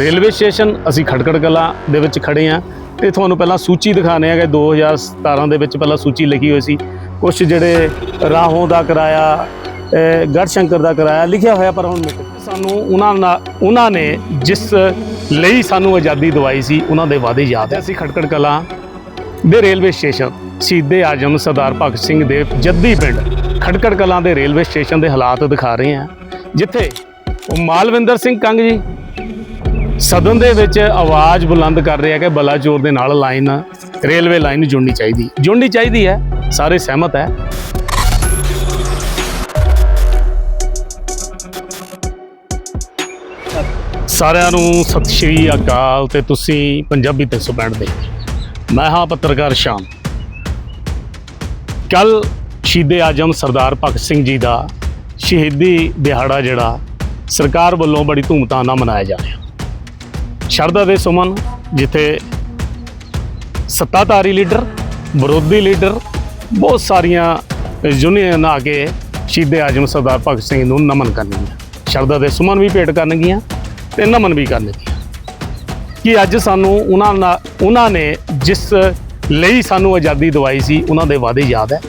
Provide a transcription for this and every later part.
Railway station, ਅਸੀਂ ਖਟਕੜ ਕਲਾਂ ਦੇ ਵਿੱਚ ਖੜੇ ਆ ਤੇ ਤੁਹਾਨੂੰ ਪਹਿਲਾਂ ਸੂਚੀ ਦਿਖਾਣੇ ਹੈਗੇ 2017 ਦੇ ਵਿੱਚ ਪਹਿਲਾਂ ਸੂਚੀ ਲਿਖੀ ਹੋਈ ਸੀ। ਕੁਝ ਜਿਹੜੇ ਰਾਹੋਂ ਦਾ ਕਿਰਾਇਆ, ਅਹ ਗੜਸ਼ੰਕਰ ਦਾ ਕਿਰਾਇਆ ਲਿਖਿਆ ਹੋਇਆ, ਪਰ ਹੁਣ ਮਿਟ ਸਾਨੂੰ ਉਹਨਾਂ ਨਾਲ, ਉਹਨਾਂ ਨੇ ਜਿਸ ਲਈ ਸਾਨੂੰ ਆਜ਼ਾਦੀ ਦਵਾਈ ਸੀ, ਉਹਨਾਂ ਦੇ ਵਾਅਦੇ ਯਾਦ ਹੈ। ਅਸੀਂ ਖਟਕੜ ਕਲਾਂ ਦੇ ਰੇਲਵੇ ਸਟੇਸ਼ਨ, ਸ਼ਹੀਦੇ ਆਜਮ ਸਰਦਾਰ ਭਗਤ ਸਿੰਘ ਦੇ ਜੱਦੀ ਪਿੰਡ ਖਟਕੜ ਕਲਾਂ ਦੇ ਰੇਲਵੇ ਸਟੇਸ਼ਨ ਦੇ ਹਾਲਾਤ ਦਿਖਾ ਰਹੇ ਹਾਂ। ਜਿੱਥੇ ਮਾਲਵਿੰਦਰ ਸਿੰਘ ਕੰਗ ਜੀ ਸਦਨ ਦੇ ਵਿੱਚ ਆਵਾਜ਼ ਬੁਲੰਦ ਕਰ ਰਿਹਾ ਕਿ ਬਲਾਚੌਰ ਦੇ ਨਾਲ ਲਾਈਨ, ਰੇਲਵੇ ਲਾਈਨ ਜੁੜਨੀ ਚਾਹੀਦੀ। ਜੁੜਨੀ ਚਾਹੀਦੀ ਹੈ, ਸਾਰੇ ਸਹਿਮਤ ਹੈ। ਸਾਰਿਆਂ ਨੂੰ ਸਤਿ ਸ਼੍ਰੀ ਅਕਾਲ ਤੇ ਤੁਸੀਂ ਪੰਜਾਬੀ 365 ਦੇ। ਮੈਂ ਹਾਂ ਪੱਤਰਕਾਰ ਸ਼ਾਮ। ਕੱਲ ਸ਼ਹੀਦੇ ਆਜਮ ਸਰਦਾਰ ਭਗਤ ਸਿੰਘ ਜੀ ਦਾ ਸ਼ਹੀਦੀ ਦਿਹਾੜਾ ਜਿਹੜਾ ਸਰਕਾਰ ਵੱਲੋਂ ਬੜੀ ਧੂਮਧਾਮ ਨਾਲ ਮਨਾਇਆ ਜਾ ਰਿਹਾ। ਸ਼ਰਧਾ ਦੇ ਸੁਮਨ ਜਿੱਥੇ ਸੱਤਾਧਾਰੀ ਲੀਡਰ, ਵਿਰੋਧੀ ਲੀਡਰ, ਬਹੁਤ ਸਾਰੀਆਂ ਯੂਨੀਅਨ ਆ ਕੇ ਸ਼ਹੀਦੇ ਆਜਮ ਸਰਦਾਰ ਭਗਤ ਸਿੰਘ ਨੂੰ ਨਮਨ ਕਰਨਗੀਆਂ। ਸ਼ਰਧਾ ਦੇ ਸੁਮਨ ਵੀ ਭੇਟ ਕਰਨਗੀਆਂ ਤੇ ਨਮਨ ਵੀ ਕਰਨਗੀਆਂ। ਕਿ ਅੱਜ ਸਾਨੂੰ ਉਹਨਾਂ ਨਾਲ, ਉਹਨਾਂ ਨੇ ਜਿਸ ਲਈ ਸਾਨੂੰ ਆਜ਼ਾਦੀ ਦਵਾਈ ਸੀ, ਉਹਨਾਂ ਦੇ ਵਾਅਦੇ ਯਾਦ ਹੈ?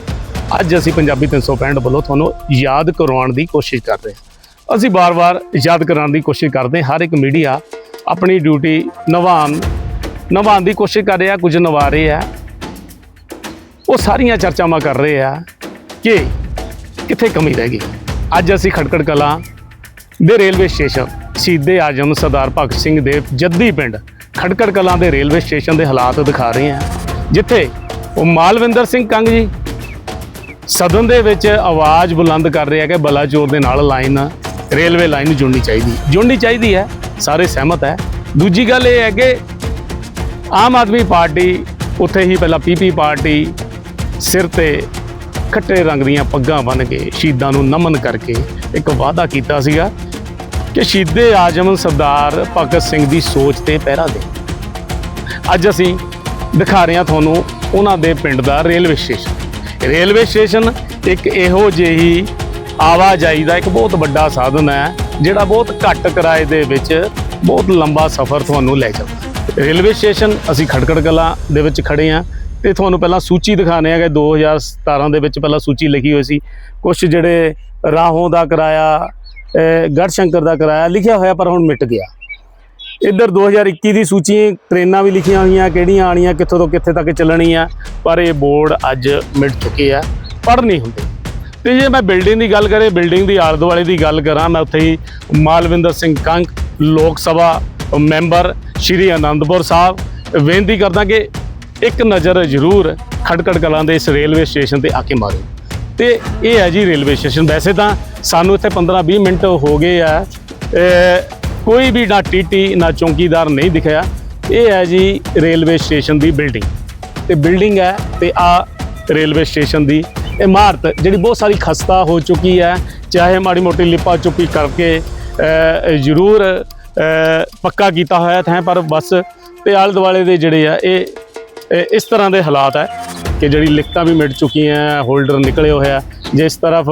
ਅੱਜ ਅਸੀਂ ਪੰਜਾਬੀ 365 ਵੱਲੋਂ ਤੁਹਾਨੂੰ ਯਾਦ ਕਰਵਾਉਣ ਦੀ ਕੋਸ਼ਿਸ਼ ਕਰ ਰਹੇ ਹਾਂ। ਅਸੀਂ ਬਾਰ-ਬਾਰ ਯਾਦ ਕਰਾਉਣ ਦੀ ਕੋਸ਼ਿਸ਼ ਕਰਦੇ ਹਾਂ। ਹਰ ਇੱਕ ਮੀਡੀਆ ਆਪਣੀ ਡਿਊਟੀ ਨਿਭਾਉਣ ਨਿਭਾਉਣ ਦੀ ਕੋਸ਼ਿਸ਼ ਕਰ ਰਿਹਾ, ਕੁਝ ਨਿਭਾ ਰਹੇ ਆ। ਉਹ ਸਾਰੀਆਂ ਚਰਚਾਵਾਂ ਕਰ ਰਹੇ ਆ ਕਿ ਕਿੱਥੇ ਕਮੀ ਰਹਿ ਗਈ। ਅੱਜ ਅਸੀਂ ਖੜਕੜ ਕਲਾਂ ਦੇ ਰੇਲਵੇ ਸਟੇਸ਼ਨ, ਸ਼ਹੀਦੇ ਆਜਮ ਸਰਦਾਰ ਭਗਤ ਸਿੰਘ ਦੇ ਜੱਦੀ ਪਿੰਡ, ਖਟਕੜ ਕਲਾਂ ਦੇ ਰੇਲਵੇ ਸਟੇਸ਼ਨ ਦੇ ਹਾਲਾਤ ਦਿਖਾ ਰਹੇ ਹਾਂ ਜਿੱਥੇ ਉਹ ਮਾਲਵਿੰਦਰ ਸਿੰਘ ਕੰਗ ਜੀ ਸਦਨ ਦੇ ਵਿੱਚ ਆਵਾਜ਼ ਬੁਲੰਦ ਕਰ ਰਿਹਾ ਕਿ ਬਲਾਚੌਰ ਦੇ ਨਾਲ ਲਾਈਨ, ਰੇਲਵੇ ਲਾਈਨ ਜੁੜਨੀ ਚਾਹੀਦੀ ਜੁੜਨੀ ਚਾਹੀਦੀ ਹੈ। ਸਾਰੇ ਸਹਿਮਤ ਹੈ। ਦੂਜੀ ਗੱਲ ਇਹ ਹੈ ਕਿ ਆਮ ਆਦਮੀ ਪਾਰਟੀ ਉੱਥੇ ਹੀ ਪਹਿਲਾਂ ਪੀਪੀ ਪਾਰਟੀ ਸਿਰ ਤੇ ਖੱਟੇ ਰੰਗ ਦੀਆਂ ਪੱਗਾਂ ਬੰਨ੍ਹ ਕੇ ਸ਼ਹੀਦਾਂ ਨੂੰ ਨਮਨ ਕਰਕੇ ਇੱਕ ਵਾਅਦਾ ਕੀਤਾ ਸੀਗਾ ਕਿ ਸ਼ਹੀਦੇ ਆਜਮ ਸਰਦਾਰ ਭਗਤ ਸਿੰਘ ਦੀ ਸੋਚ ਤੇ ਪਹਿਰਾ ਦੇ। ਅੱਜ ਅਸੀਂ ਦਿਖਾ ਰਹੇ ਹਾਂ ਤੁਹਾਨੂੰ ਉਹਨਾਂ ਦੇ ਪਿੰਡ ਦਾ ਰੇਲਵੇ ਸਟੇਸ਼ਨ। ਰੇਲਵੇ ਸਟੇਸ਼ਨ ਇੱਕ ਇਹੋ ਜਿਹੀ ਆਵਾਜਾਈ ਦਾ ਇੱਕ ਬਹੁਤ ਵੱਡਾ ਸਾਧਨ ਹੈ, ਜਿਹੜਾ ਬਹੁਤ ਘੱਟ ਕਿਰਾਏ ਦੇ ਵਿੱਚ ਬਹੁਤ ਲੰਬਾ ਸਫ਼ਰ ਤੁਹਾਨੂੰ ਲੈ ਜਾਂਦਾ ਰੇਲਵੇ ਸਟੇਸ਼ਨ, ਅਸੀਂ ਖਟਕੜ ਕਲਾਂ ਦੇ ਵਿੱਚ ਖੜੇ ਹਾਂ ਤੇ ਤੁਹਾਨੂੰ ਪਹਿਲਾਂ ਸੂਚੀ ਦਿਖਾਣੇ ਹੈਗੇ 2017 ਦੇ ਵਿੱਚ ਪਹਿਲਾਂ ਸੂਚੀ ਲਿਖੀ ਹੋਈ ਸੀ। ਕੁਝ ਜਿਹੜੇ ਰਾਹੋਂ ਦਾ ਕਿਰਾਇਆ, ਅਹ ਗੜਸ਼ੰਕਰ ਦਾ ਕਿਰਾਇਆ ਲਿਖਿਆ ਹੋਇਆ, ਪਰ ਹੁਣ ਮਿਟ ਗਿਆ। ਇੱਧਰ 2021 ਦੀ ਸੂਚੀ, ਟ੍ਰੇਨਾਂ ਵੀ ਲਿਖੀਆਂ ਹੋਈਆਂ, ਕਿਹੜੀਆਂ ਆਣੀਆਂ ਕਿੱਥੋਂ ਤੋਂ ਕਿੱਥੇ ਤੱਕ ਚੱਲਣੀਆਂ, ਪਰ ਇਹ ਬੋਰਡ ਅੱਜ ਮਿਟ ਚੁੱਕੇ ਆ, ਪੜ੍ਹ ਨਹੀਂ ਹੁੰਦੇ। ਤੇ ਜੇ ਮੈਂ ਬਿਲਡਿੰਗ ਦੀ ਗੱਲ ਕਰੇ, ਬਿਲਡਿੰਗ ਦੀ ਆਲੇ ਦੁਆਲੇ ਦੀ ਗੱਲ ਕਰਾਂ, ਮੈਂ ਉੱਥੇ ਹੀ ਮਾਲਵਿੰਦਰ ਸਿੰਘ ਕੰਕ ਲੋਕ ਸਭਾ ਮੈਂਬਰ ਸ਼੍ਰੀ ਆਨੰਦਪੁਰ ਸਾਹਿਬ, ਬੇਨਤੀ ਕਰਦਾ ਕਿ ਇੱਕ ਨਜ਼ਰ ਜ਼ਰੂਰ ਖਟਕੜ ਕਲਾਂ ਦੇ ਇਸ ਰੇਲਵੇ ਸਟੇਸ਼ਨ ਤੇ ਆ ਕੇ ਮਾਰੋ। ਤੇ ਇਹ ਹੈ ਜੀ ਰੇਲਵੇ ਸਟੇਸ਼ਨ। ਵੈਸੇ ਤਾਂ ਸਾਨੂੰ ਇੱਥੇ 15-20 ਮਿੰਟ ਹੋ ਗਏ ਆ। ਕੋਈ ਵੀ ਨਾ ਟੀਟੀ, ਨਾ ਚੌਂਕੀਦਾਰ ਨਹੀਂ ਦਿਖਿਆ। ਇਹ ਹੈ ਜੀ ਰੇਲਵੇ ਸਟੇਸ਼ਨ ਦੀ ਬਿਲਡਿੰਗ। ਤੇ ਬਿਲਡਿੰਗ ਹੈ ਤੇ ਆ ਰੇਲਵੇ ਸਟੇਸ਼ਨ ਦੀ ਇਮਾਰਤ, ਜਿਹੜੀ ਬਹੁਤ ਸਾਰੀ ਖਸਤਾ ਹੋ ਚੁੱਕੀ ਹੈ। ਚਾਹੇ ਮਾੜੀ ਮੋਟੀ ਲਿਪਾ ਚੁੱਪੀ ਕਰਕੇ ਜ਼ਰੂਰ ਪੱਕਾ ਕੀਤਾ ਹੋਇਆ ਹੈ ਪਰ ਬਸ ਤੇ ਆਲੇ ਦੁਆਲੇ ਦੇ ਜਿਹੜੇ ਆ, ਇਹ ਇਸ ਤਰ੍ਹਾਂ ਦੇ ਹਾਲਾਤ ਹੈ ਕਿ ਜਿਹੜੀ ਲਿਖਤਾਂ ਵੀ ਮਿਟ ਚੁੱਕੀਆਂ, ਹੋਲਡਰ ਨਿਕਲੇ ਹੋਏ ਆ। ਜੇ ਇਸ ਤਰਫ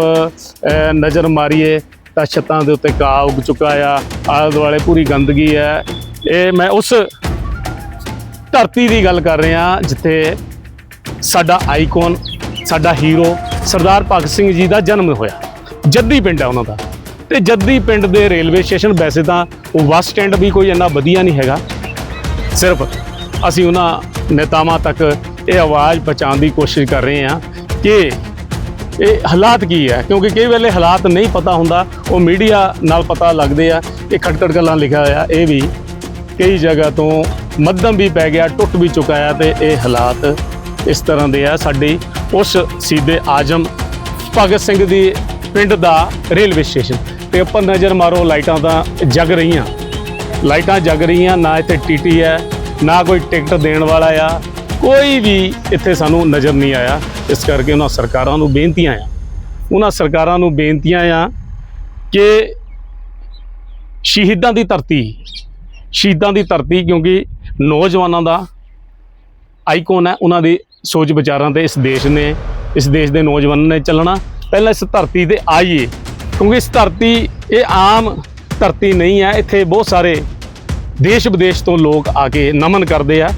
ਨਜ਼ਰ ਮਾਰੀਏ ਤਾਂ ਛੱਤਾਂ ਦੇ ਉੱਤੇ ਘਾਹ ਉੱਗ ਚੁੱਕਾ ਆ ਆਲੇ ਦੁਆਲੇ ਪੂਰੀ ਗੰਦਗੀ ਹੈ ਇਹ ਮੈਂ ਉਸ ਧਰਤੀ ਦੀ ਗੱਲ ਕਰ ਰਿਹਾ, ਜਿੱਥੇ ਸਾਡਾ ਆਈਕਨ, ਸਾਡਾ ਹੀਰੋ ਸਰਦਾਰ ਭਗਤ ਸਿੰਘ ਜੀ ਦਾ ਜਨਮ ਹੋਇਆ। ਜੱਦੀ ਪਿੰਡ ਹੈ ਉਹਨਾਂ ਦਾ। ਤੇ ਜੱਦੀ ਪਿੰਡ ਦੇ ਰੇਲਵੇ ਸਟੇਸ਼ਨ ਵੈਸੇ ਤਾਂ ਉਹ ਬੱਸ ਸਟੈਂਡ ਵੀ ਕੋਈ ਇੰਨਾ ਵਧੀਆ ਨਹੀਂ ਹੈਗਾ। ਸਿਰਫ ਅਸੀਂ ਉਹਨਾਂ ਨੇਤਾਵਾਂ ਤੱਕ ਇਹ ਆਵਾਜ਼ ਪਹੁੰਚਾਉਣ ਦੀ ਕੋਸ਼ਿਸ਼ ਕਰ ਰਹੇ ਹਾਂ ਕਿ ਇਹ ਹਾਲਾਤ ਕੀ ਹੈ, ਕਿਉਂਕਿ ਕਈ ਵੇਲੇ ਹਾਲਾਤ ਨਹੀਂ ਪਤਾ ਹੁੰਦਾ, ਉਹ ਮੀਡੀਆ ਨਾਲ ਪਤਾ ਲੱਗਦੇ ਆ ਇਹ ਖਟਖਟ ਗੱਲਾਂ ਲਿਖਿਆ ਹੋਇਆ, ਇਹ ਵੀ ਕਈ ਜਗ੍ਹਾ ਤੋਂ ਮੱਧਮ ਵੀ ਪੈ ਗਿਆ, ਟੁੱਟ ਵੀ ਚੁੱਕਾ ਆ ਤੇ ਇਹ ਹਾਲਾਤ ਇਸ ਤਰ੍ਹਾਂ ਦੇ ਆ। ਸਾਡੀ ਉਸ ਸੀਦੇ ਆਜਮ ਭਗਤ ਸਿੰਘ ਦੀ ਪਿੰਡ ਦਾ ਰੇਲਵੇ ਸਟੇਸ਼ਨ। ਤੇ ਉੱਪਰ ਨਜ਼ਰ ਮਾਰੋ, ਲਾਈਟਾਂ ਤਾਂ ਜਗ ਰਹੀਆਂ। ਲਾਈਟਾਂ ਜਗ ਰਹੀਆਂ, ਨਾ ਇੱਥੇ ਟੀਟੀ ਹੈ, ਨਾ ਕੋਈ ਟਿਕਟ ਦੇਣ ਵਾਲਾ ਆ। ਕੋਈ ਵੀ ਇੱਥੇ ਸਾਨੂੰ ਨਜ਼ਰ ਨਹੀਂ ਆਇਆ। ਇਸ ਕਰਕੇ ਉਹਨਾਂ ਸਰਕਾਰਾਂ ਨੂੰ ਬੇਨਤੀਆਂ ਆ। ਉਹਨਾਂ ਸਰਕਾਰਾਂ ਨੂੰ ਬੇਨਤੀਆਂ ਆ ਕਿ ਸ਼ਹੀਦਾਂ ਦੀ ਧਰਤੀ, ਸ਼ਹੀਦਾਂ ਦੀ ਧਰਤੀ ਕਿਉਂਕਿ ਨੌਜਵਾਨਾਂ ਦਾ ਆਈਕਨ ਹੈ, ਉਹਨਾਂ ਦੀ ਸੋਚ ਵਿਚਾਰਾਂ ਤੇ ਇਸ ਦੇਸ਼ ਨੇ, ਇਸ ਦੇਸ਼ ਦੇ ਨੌਜਵਾਨਾਂ ਨੇ ਚੱਲਣਾ। ਪਹਿਲਾਂ ਇਸ ਧਰਤੀ ਤੇ ਆਈਏ। ਕਿਉਂਕਿ ਇਸ ਧਰਤੀ, ਇਹ ਆਮ ਧਰਤੀ ਨਹੀਂ ਹੈ। ਇੱਥੇ ਬਹੁਤ ਸਾਰੇ ਦੇਸ਼ ਵਿਦੇਸ਼ ਤੋਂ ਲੋਕ ਆ ਕੇ ਨਮਨ ਕਰਦੇ ਆ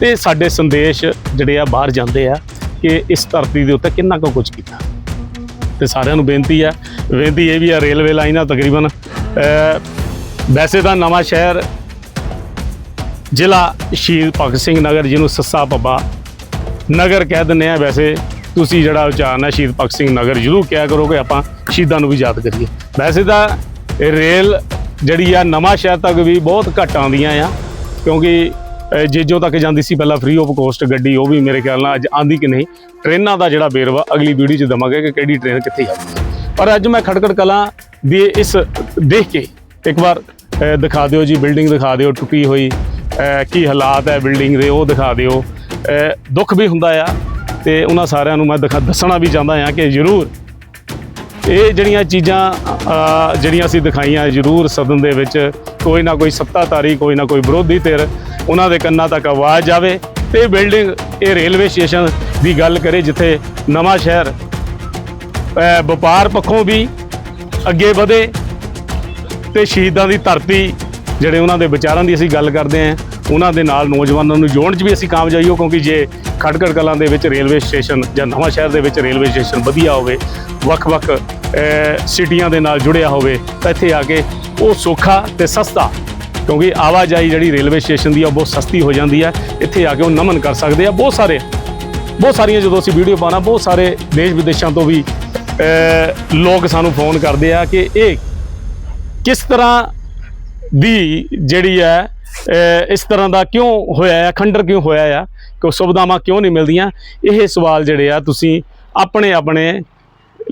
ਤੇ ਸਾਡੇ ਸੰਦੇਸ਼ ਜਿਹੜੇ ਆ ਬਾਹਰ ਜਾਂਦੇ ਆ ਕਿ ਇਸ ਧਰਤੀ ਦੇ ਉੱਤੇ ਕਿੰਨਾ ਕੁ ਕੁਝ ਕੀਤਾ। ਤੇ ਸਾਰਿਆਂ ਨੂੰ ਬੇਨਤੀ ਆ, ਬੇਨਤੀ ਇਹ ਵੀ ਆ, ਰੇਲਵੇ ਲਾਈਨਾਂ ਤਕਰੀਬਨ ਵੈਸੇ ਤਾਂ ਨਵਾਂ ਸ਼ਹਿਰ ਜ਼ਿਲ੍ਹਾ ਸ਼ਹੀਦ ਭਗਤ ਸਿੰਘ ਨਗਰ, ਜਿਹਨੂੰ ਸੱਸਾ ਪੱਬਾ ਨਗਰ ਕਹਿ ਦਿੰਦੇ ਆ। ਵੈਸੇ ਤੁਸੀਂ ਜਿਹੜਾ ਉਚਾਰਨ ਹੈ ਸ਼ਹੀਦ ਭਗਤ ਸਿੰਘ ਨਗਰ ਜ਼ਰੂਰ ਕਿਹਾ ਕਰੋਗੇ ਆਪਾਂ। ਸ਼ਹੀਦਾਂ ਨੂੰ ਵੀ ਯਾਦ ਕਰੀਏ। ਵੈਸੇ ਤਾਂ ਰੇਲ ਜਿਹੜੀ ਆ ਨਵਾਂ ਸ਼ਹਿਰ ਤੱਕ ਵੀ ਬਹੁਤ ਘੱਟ ਆਉਂਦੀਆਂ ਆ ਕਿਉਂਕਿ ਅਹ, ਜੇਜੋ ਤੱਕ ਜਾਂਦੀ ਸੀ ਪਹਿਲਾਂ ਫ੍ਰੀ ਆਫ ਕੋਸਟ ਗੱਡੀ ਉਹ ਵੀ ਮੇਰੇ ਖਿਆਲ ਨਾਲ ਅੱਜ ਆਂਦੀ ਕਿ ਨਹੀਂ। ਟ੍ਰੇਨਾਂ ਦਾ ਜਿਹੜਾ ਬੇਰਵਾ ਅਗਲੀ ਵੀਡੀਓ 'ਚ ਦਵਾਂਗੇ ਕਿ ਕਿਹੜੀ ਟ੍ਰੇਨ ਕਿੱਥੇ ਜਾਂਦੀ ਹੈ। ਪਰ ਅੱਜ ਮੈਂ ਖੜਕੜ ਕਲਾਂ ਦੀ ਇਸ ਦੇਖ ਕੇ ਇੱਕ ਵਾਰ ਦਿਖਾ ਦਿਓ ਜੀ ਬਿਲਡਿੰਗ ਦਿਖਾ ਦਿਓ ਟੁੱਟੀ ਹੋਈ ਕੀ ਹਾਲਾਤ ਹੈ ਬਿਲਡਿੰਗ ਦੇ ਉਹ ਦਿਖਾ ਦਿਓ। ਦੁੱਖ ਵੀ ਹੁੰਦਾ ਆ ਤੇ ਉਹਨਾਂ ਸਾਰਿਆਂ ਨੂੰ ਮੈਂ ਦਿਖਾ ਦੱਸਣਾ ਵੀ ਚਾਹੁੰਦਾ ਹਾਂ ਕਿ ਜ਼ਰੂਰ ਇਹ ਜਿਹੜੀਆਂ ਚੀਜ਼ਾਂ ਜਿਹੜੀਆਂ ਅਸੀਂ ਦਿਖਾਈਆਂ ਜ਼ਰੂਰ ਸਦਨ ਦੇ ਵਿੱਚ, ਕੋਈ ਨਾ ਕੋਈ ਸੱਤਾਧਾਰੀ, ਕੋਈ ਨਾ ਕੋਈ ਵਿਰੋਧੀ ਧਿਰ, ਉਹਨਾਂ ਦੇ ਕੰਨਾਂ ਤੱਕ ਆਵਾਜ਼ ਜਾਵੇ ਤੇ ਇਹ ਬਿਲਡਿੰਗ, ਇਹ ਰੇਲਵੇ ਸਟੇਸ਼ਨ ਦੀ ਗੱਲ ਕਰੇ ਜਿੱਥੇ ਨਵਾਂ ਸ਼ਹਿਰ ਵਪਾਰ ਪੱਖੋਂ ਵੀ ਅੱਗੇ ਵਧੇ ਤੇ ਸ਼ਹੀਦਾਂ ਦੀ ਧਰਤੀ, ਜਿਹੜੇ ਉਹਨਾਂ ਦੇ ਵਿਚਾਰਾਂ ਦੀ ਅਸੀਂ ਗੱਲ ਕਰਦੇ ਆਂ ਉਹਨਾਂ ਦੇ ਨਾਲ ਨੌਜਵਾਨਾਂ ਨੂੰ ਜੋੜਨ 'ਚ ਵੀ ਅਸੀਂ ਕਾਮਯਾਬ ਹੋ, ਕਿਉਂਕਿ ਜੇ ਖੜਕੜ ਕਲਾਂ ਦੇ ਵਿੱਚ ਰੇਲਵੇ ਸਟੇਸ਼ਨ ਜਾਂ ਨਵਾਂ ਸ਼ਹਿਰ ਦੇ ਵਿੱਚ ਰੇਲਵੇ ਸਟੇਸ਼ਨ ਵਧੀਆ ਹੋਵੇ, ਵੱਖ-ਵੱਖ ਸਿਟੀਆਂ ਦੇ ਨਾਲ ਜੁੜਿਆ ਹੋਵੇ, ਤਾਂ ਇੱਥੇ ਆ ਕੇ ਉਹ ਸੌਖਾ ਤੇ ਸਸਤਾ, ਕਿਉਂਕਿ ਆਵਾਜਾਈ ਜਿਹੜੀ ਰੇਲਵੇ ਸਟੇਸ਼ਨ ਦੀ ਆ, ਉਹ ਬਹੁਤ ਸਸਤੀ ਹੋ ਜਾਂਦੀ ਹੈ ਇੱਥੇ ਆ ਕੇ ਉਹ ਨਮਨ ਕਰ ਸਕਦੇ ਆ, ਬਹੁਤ ਸਾਰੇ, ਬਹੁਤ ਸਾਰੀਆਂ ਜਦੋਂ ਅਸੀਂ ਵੀਡੀਓ ਪਾਣਾ ਬਹੁਤ ਸਾਰੇ ਦੇਸ਼ ਵਿਦੇਸ਼ਾਂ ਤੋਂ ਵੀ ਲੋਕ ਸਾਨੂੰ ਫੋਨ ਕਰਦੇ ਆ ਕਿ ਇਹ ਕਿਸ ਤਰ੍ਹਾਂ ਦੀ ਜਿਹੜੀ ਹੈ ਇਸ ਤਰ੍ਹਾਂ ਦਾ ਕਿਉਂ ਹੋਇਆ ਹੈ ਖੰਡਰ ਕਿਉਂ ਹੋਇਆ ਆ ਕਿ ਸੁਵਿਧਾਵਾਂ ਕਿਉਂ ਨਹੀਂ ਮਿਲਦੀਆਂ? ਇਹ ਸਵਾਲ ਜਿਹੜੇ ਆ, ਤੁਸੀਂ ਆਪਣੇ ਆਪਣੇ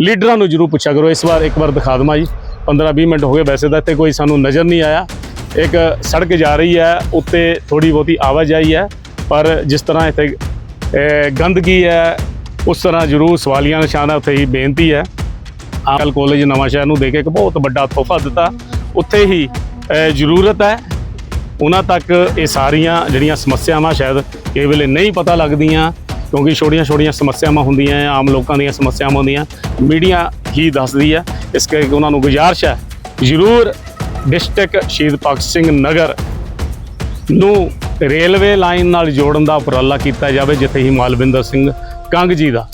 ਲੀਡਰਾਂ ਨੂੰ ਜਰੂਰ ਪੁੱਛਿਆ ਕਰੋ। ਇਸ ਵਾਰ ਇੱਕ ਵਾਰ ਦਿਖਾ ਦਵਾਂ ਜੀ। 15 20 ਮਿੰਟ ਹੋ ਗਏ ਵੈਸੇ ਤਾਂ ਇੱਥੇ ਕੋਈ ਸਾਨੂੰ ਨਜ਼ਰ ਨਹੀਂ ਆਇਆ। ਇੱਕ ਸੜਕ ਜਾ ਰਹੀ ਹੈ, ਉੱਤੇ ਥੋੜੀ ਬਹੁਤੀ ਆਵਾਜਾਈ ਹੈ, ਪਰ ਜਿਸ ਤਰ੍ਹਾਂ ਇੱਥੇ ਗੰਦਗੀ ਹੈ, ਉਸ ਤਰ੍ਹਾਂ ਜਰੂਰ ਸਵਾਲੀਆਂ ਨਿਸ਼ਾਨ ਹੈ ਉੱਥੇ ਹੀ ਬੇਨਤੀ ਹੈ। ਆਕਲ ਕਾਲਜ ਨਵਾਂ ਸ਼ਹਿਰ ਨੂੰ ਦੇ ਕੇ ਇੱਕ ਬਹੁਤ ਵੱਡਾ ਤੋਹਫਾ ਦਿੱਤਾ। ਉੱਥੇ ਹੀ ਜ਼ਰੂਰਤ ਹੈ। ਉਹਨਾਂ ਤੱਕ ਇਹ ਸਾਰੀਆਂ ਜਿਹੜੀਆਂ ਸਮੱਸਿਆਵਾਂ ਸ਼ਾਇਦ ਇਹ ਵੇਲੇ ਨਹੀਂ ਪਤਾ ਲੱਗਦੀਆਂ ਕਿਉਂਕਿ ਛੋਟੀਆਂ ਛੋਟੀਆਂ ਸਮੱਸਿਆਵਾਂ ਹੁੰਦੀਆਂ ਆ, ਆਮ ਲੋਕਾਂ ਦੀਆਂ ਸਮੱਸਿਆਵਾਂ ਹੁੰਦੀਆਂ ਮੀਡੀਆ ਹੀ ਦੱਸਦੀ ਹੈ। ਇਸ ਕਰਕੇ ਉਹਨਾਂ ਨੂੰ ਗੁਜ਼ਾਰਿਸ਼ ਹੈ ਜ਼ਰੂਰ ਡਿਸਟ੍ਰਿਕਟ ਸ਼ਹੀਦ ਭਗਤ ਸਿੰਘ ਨਗਰ ਨੂੰ ਰੇਲਵੇ ਲਾਈਨ ਨਾਲ ਜੋੜਨ ਦਾ ਉਪਰਾਲਾ ਕੀਤਾ ਜਾਵੇ ਜਿੱਥੇ ਹੀ ਮਾਲਵਿੰਦਰ ਸਿੰਘ ਕੰਗ ਜੀ ਦਾ।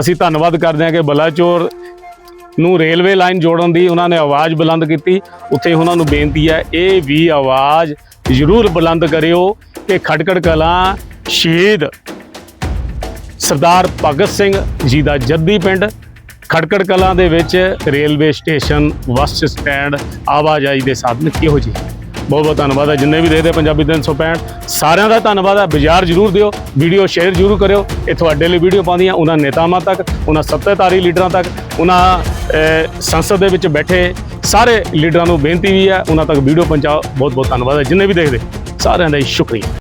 ਅਸੀਂ ਧੰਨਵਾਦ ਕਰਦੇ ਹਾਂ ਕਿ ਬਲਾਚੌਰ ਨੂੰ ਰੇਲਵੇ ਲਾਈਨ ਜੋੜਨ ਦੀ ਉਹਨਾਂ ਨੇ ਆਵਾਜ਼ ਬੁਲੰਦ ਕੀਤੀ। ਉੱਥੇ ਉਹਨਾਂ ਨੂੰ ਬੇਨਤੀ ਹੈ, ਇਹ ਵੀ ਆਵਾਜ਼ ਜ਼ਰੂਰ ਬੁਲੰਦ ਕਰਿਓ ਕਿ ਖਟਕੜ ਕਲਾਂ ਸ਼ਹੀਦ ਸਰਦਾਰ ਭਗਤ ਸਿੰਘ ਜੀ ਦਾ ਜੱਦੀ ਪਿੰਡ ਖਟਕੜ ਕਲਾਂ ਦੇ ਵਿੱਚ ਰੇਲਵੇ ਸਟੇਸ਼ਨ ਬੱਸ ਸਟੈਂਡ ਆਵਾਜਾਈ ਦੇ ਸਾਧਨ ਕਿਹੋ ਜਿਹੇ? ਬਹੁਤ ਬਹੁਤ ਧੰਨਵਾਦ ਹੈ। ਜਿੰਨੇ ਵੀ ਦੇਖਦੇ ਪੰਜਾਬੀ 365 ਸਾਰਿਆਂ ਦਾ ਧੰਨਵਾਦ ਹੈ। ਬਾਜ਼ਾਰ ਜਰੂਰ ਦਿਓ, ਵੀਡੀਓ ਸ਼ੇਅਰ ਜਰੂਰ ਕਰਿਓ। ਇਹ ਤੁਹਾਡੇ ਲਈ ਵੀਡੀਓ ਪਾਉਂਦੀਆਂ, ਉਹਨਾਂ ਨੇਤਾਵਾਂ ਤੱਕ, ਉਹਨਾਂ ਸੱਤਾਧਾਰੀ ਲੀਡਰਾਂ ਤੱਕ, ਉਹਨਾਂ ਸੰਸਦ ਦੇ ਵਿੱਚ ਬੈਠੇ ਸਾਰੇ ਲੀਡਰਾਂ ਨੂੰ ਬੇਨਤੀ ਵੀ ਹੈ, ਉਹਨਾਂ ਤੱਕ ਵੀਡੀਓ ਪਹੁੰਚਾਓ। ਬਹੁਤ ਬਹੁਤ ਧੰਨਵਾਦ ਹੈ। ਜਿੰਨੇ ਵੀ ਦੇਖਦੇ, ਸਾਰਿਆਂ ਦਾ ਹੀ ਸ਼ੁਕਰੀਆ।